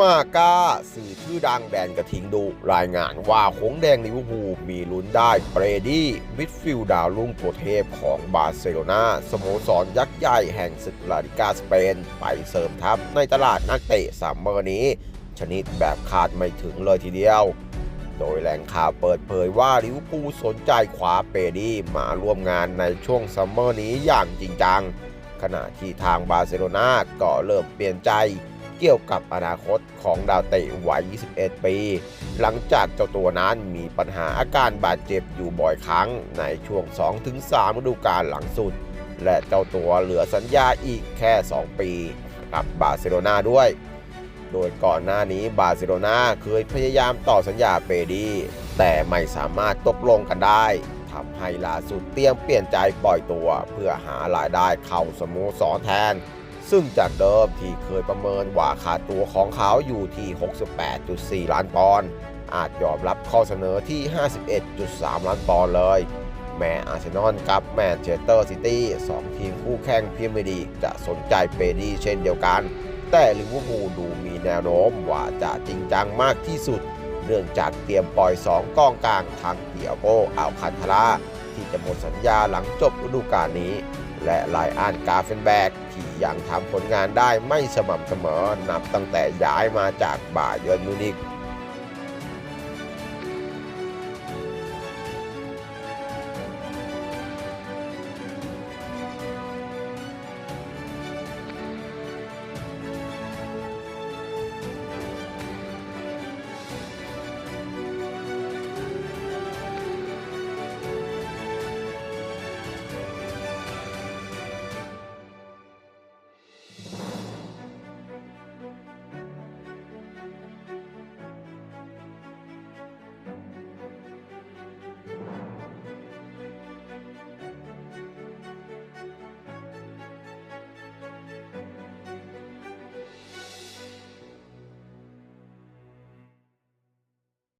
มาก้าสื่อชื่อดังแดนกระทิงดูรายงานว่าหงส์แดงลิเวอร์พูลมีลุ้นได้เบรดี้มิดฟิลด์ดาวรุ่งตัวเทพของบาร์เซโลนาสโมสรยักษ์ใหญ่แห่งศึกลาลิกาสเปน ไปเสริมทัพในตลาดนักเตะซัมเมอร์นี้ ชนิดแบบคาดไม่ถึงเลยทีเดียว โดยแหล่งข่าวเปิดเผยว่าลิเวอร์พูลสนใจคว้าเปดี้มาร่วมงานในช่วงซัมเมอร์นี้อย่างจริงจัง ขณะที่ทางบาร์เซโลนาก็เริ่มเปลี่ยนใจ กี่ยวกับอนาคตของดาวเตะวัย 21 ปี หลังจากเจ้าตัวนั้นมีปัญหาอาการบาดเจ็บอยู่บ่อยครั้งในช่วง 2-3ฤดูกาลหลังสุด และเจ้าตัวเหลือสัญญาอีกแค่ 2 ปีกับบาร์เซโลนาด้วย โดยก่อนหน้านี้บาร์เซโลนาเคยพยายามต่อสัญญาเปดีแต่ไม่สามารถตกลงกันได้ทำให้ล่าสุดเตรียมเปลี่ยนใจปล่อยตัว เพื่อหารายได้เข้าสโมสรแทน ซึ่งจากเดิมที่เคยประเมินว่าคาตัวของเขาอยู่ที่ 68.4 ล้านปอนด์อาจยอมรับข้อเสนอที่ 51.3 ล้านปอนด์เลย แม้อาร์เซนอลกับแมนเชสเตอร์ซิตี้สองทีมคู่แข่งพีเมียร์ลีจะสนใจเปดีเช่นเดียวกัน แต่ลิเวอร์พูลดูมีแนวโน้มว่าจะจริงจังมากที่สุด เนื่องจากเตรียมปล่อย 2กองกลางทั้งเดียโกอัลคันทาราที่จะหมดสัญญาหลังจบฤดูกาลนี้ และไลอานกาเฟนแบกที่ยังทำผลงานได้ไม่สม่ำเสมอนับตั้งแต่ย้ายมาจากบาเยิร์นมิวนิก